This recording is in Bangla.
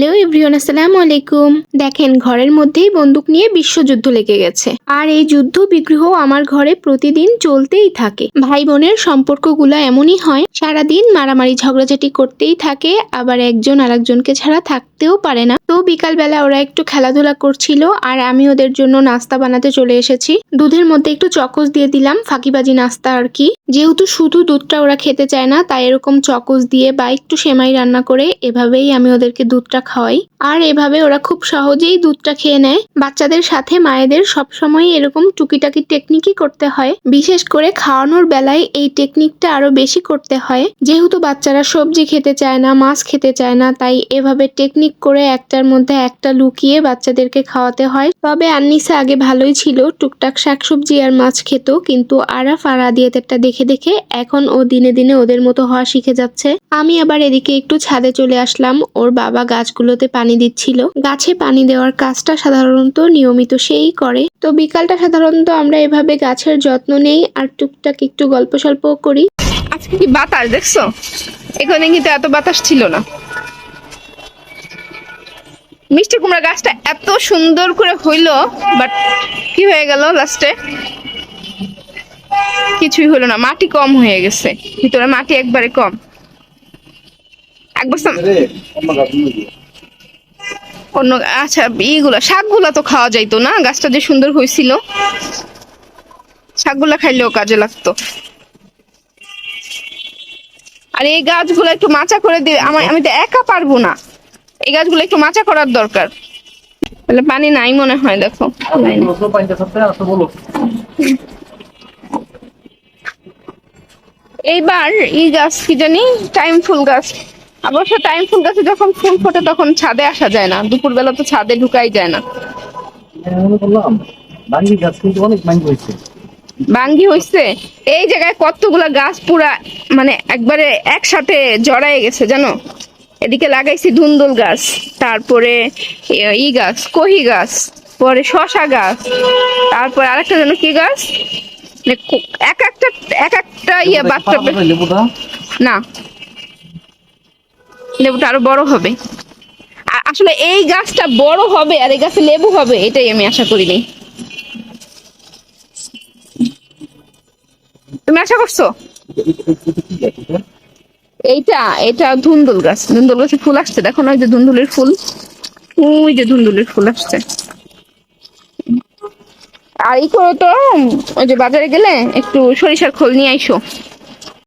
হ্যালো এভরিওয়ান, আসসালামু আলাইকুম। দেখেন, ঘরের মধ্যেই বন্দুক নিয়ে বিশ্বযুদ্ধ লেগে গেছে। আর এই যুদ্ধ বিগ্রহ আমার ঘরে প্রতিদিন চলতেই থাকে। ভাই বোনের সম্পর্কগুলো এমনই হয়, সারাদিন মারামারি ঝগড়াঝাটি করতেই থাকে, আবার একজন আরেকজনকে ছাড়া থাকতেও পারে না। তো বিকালবেলা ওরা একটু খেলাধুলা করছিল, আর আমি ওদের জন্য নাস্তা বানাতে চলে এসেছি। দুধের মধ্যে একটু চকোস দিয়ে দিলাম, ফাঁকিবাজি নাস্তা আর কি। যেহেতু শুধু দুধটা ওরা খেতে চায় না, তাই এরকম চকোস দিয়ে বা একটু সেমাই রান্না করে, এভাবেই আমি ওদেরকে দুধটা খাওয়াই। আর এভাবে ওরা খুব সহজেই দুধটা খেয়ে নেয়। বাচ্চাদের সাথে মায়েদের সবসময় এরকম টুকিটাকি টেকনিকই করতে হয়। বিশেষ করে খাওয়ানোর বেলায় এই টেকনিকটা আরও বেশি করতে হয়। যেহেতু বাচ্চারা সবজি খেতে চায় না, মাছ খেতে চায় না, তাই এভাবে টেকনিক করে একটার মধ্যে একটা লুকিয়ে বাচ্চাদেরকে খাওয়াতে হয়। তবে আন্নিসা আগে ভালোই ছিল। টুকটাক শাকসবজি আর মাছ খেত, কিন্তু আরাফ আর আদিয়াতেরটা দেখে দেখে এখন ও দিনে দিনে ওদের মতো হওয়া শিখে যাচ্ছে। আমি আবার এদিকে একটু ছাদে চলে আসলাম। ওর বাবা গাছগুলোতে পানি দিচ্ছিল। গাছে পানি দেওয়ার কাজটা সাধারণত নিয়মিত সেই করে। তো বিকালটা সাধারণত আমরা এভাবে গাছের যত্ন নেই আর টুকটাক একটু গল্প সল্প করি। আজকে কি বাতাস দেখছ? এখানে কিন্তু এত বাতাস ছিল না। মিষ্টি কুমড়া গাছটা এত সুন্দর করে হইল বাট কি হয়ে গেল লাস্টে কিছুই হলো না। মাটি কম হয়ে গেছে। ভিতরে মাটি একবারে কম। এক বস্তা অন্য আচ্ছা ইগুলা শাকগুলা তো খাওয়া যাইতো না? গাছটা যে সুন্দর হয়েছিল শাকগুলা খাইলেও কাজে লাগতো। আর এই গাছগুলো একটু মাচা করে দিয়ে আমার আমি তো একা পারব না। এই গাছগুলো একটু মাচা করার দরকার। তাহলে পানি নাই মনে হয় দেখো। এইবার এই গাছ কি জানি? টাইম ফুল গাছ। অবশ্য টাইম ফুল গাছে যখন ফুল ফোটে তখন ছাদে আসা যায় না। দুপুরবেলা তো ছাদে ঢুকাই যায় না। বাঙ্গি গাছ কিন্তু অনেক মাইন্ড হয়েছে। বাঙ্গি হইছে এই জায়গায় কতগুলা গাছ পুরা মানে একবারে একসাথে জড়ায় গেছে জানো? এদিকে লাগাইছি ধুন্দুল গাছ তারপরে ই গাছ কহি গাছ পরে শশা গাছ তারপরে আরেকটা যেন কি গাছ? মানে এক একটা এক একটা ইয়ে বাচ্চা না। লেবুটা আরও বড় হবে। আসলে এই গাছটা বড় হবে আর এই গাছে লেবু হবে, এটাই আমি আশা করিনি তুমি আশা করছ? এইটা এটা ধুন্দুল গাছ। ধুন্দুল গাছে ফুল আসছে। দেখো না, ওই যে ধুন্দুলের ফুল। ওই যে ধুন্দুলের ফুল আসছে। আর ই করো তো, ওই যে বাজারে গেলে একটু সরিষার খোল নিয়ে আইসো।